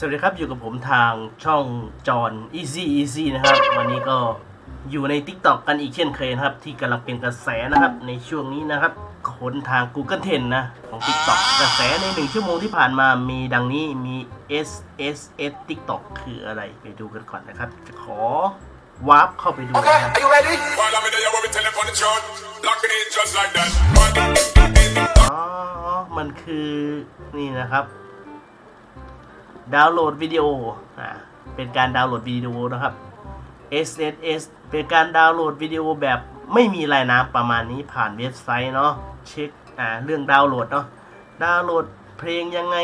สวัสดีครับ อยู่กับผมทางช่องจอห์น Easy Easy นะครับ วันนี้ก็อยู่ใน TikTok กันอีกเช่นเคยนะครับ ที่กำลังเป็นกระแสนะครับ ในช่วงนี้นะครับคนทาง Google Trend นะ ของ TikTok กระแสในหนึ่งชั่วโมงที่ผ่านมามีดังนี้มี S S S TikTok คืออะไรไปดูกันก่อนนะครับ จะขอวาร์ปเข้าไปดู Okay, นะครับ are you ready? While I'm in there, we tell them on the chart. Locking in just like that. อ๋อ มันคือนี่นะครับ ดาวน์โหลดวิดีโออ่าเป็นการดาวน์โหลดวิดีโอนะครับ SSS เป็นการดาวน์โหลดวิดีโอแบบไม่มีลายน้ำประมาณนี้ผ่านเว็บไซต์เนาะเช็คอ่าเรื่องดาวน์โหลดเนาะดาวน์โหลดเพลงยังไง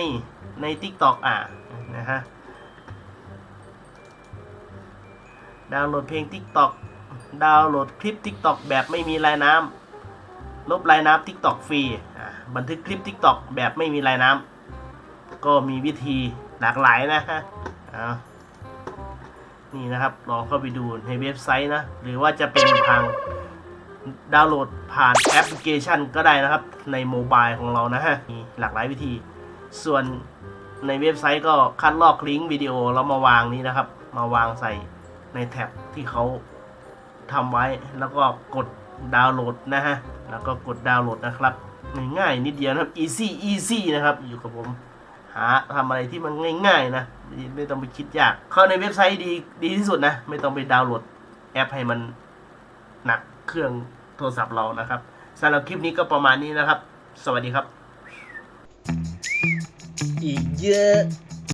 ใน TikTok อ่านะฮะดาวน์โหลดเพลง TikTok ดาวน์โหลดคลิป TikTok แบบไม่มีลายน้ำลบลายน้ำ TikTok ฟรีอ่าบันทึกคลิป TikTok แบบไม่มีลายน้ำ ก็มีวิธีหลากหลายนะฮะอ่านี่นะครับลองเข้าไปดูในเว็บไซต์นะ หรือว่าจะเป็นทางดาวน์โหลดผ่านแอปพลิเคชันก็ได้นะครับ ในโมบายของเรานะฮะมีหลากหลายวิธี ส่วนในเว็บไซต์ก็คัดลอกลิงก์วิดีโอแล้วมาวางนี้นะครับ มาวางใส่ในแท็บที่เขาทำไว้แล้วก็กดดาวน์โหลดนะฮะ แล้วก็กดดาวน์โหลดนะครับ ง่ายๆนิดเดียวนะครับ easy easy นะครับ อยู่กับผม หาทำอะไรที่มันง่าย ๆ นะ ไม่ต้องไปคิดยาก เข้าในเว็บไซต์ดีดีที่สุดนะ ไม่ต้องไปดาวน์โหลดแอปให้มันหนักเครื่องโทรศัพท์เรานะครับสำหรับคลิปนี้ก็ประมาณนี้นะครับ สวัสดีครับ อีกเยอะ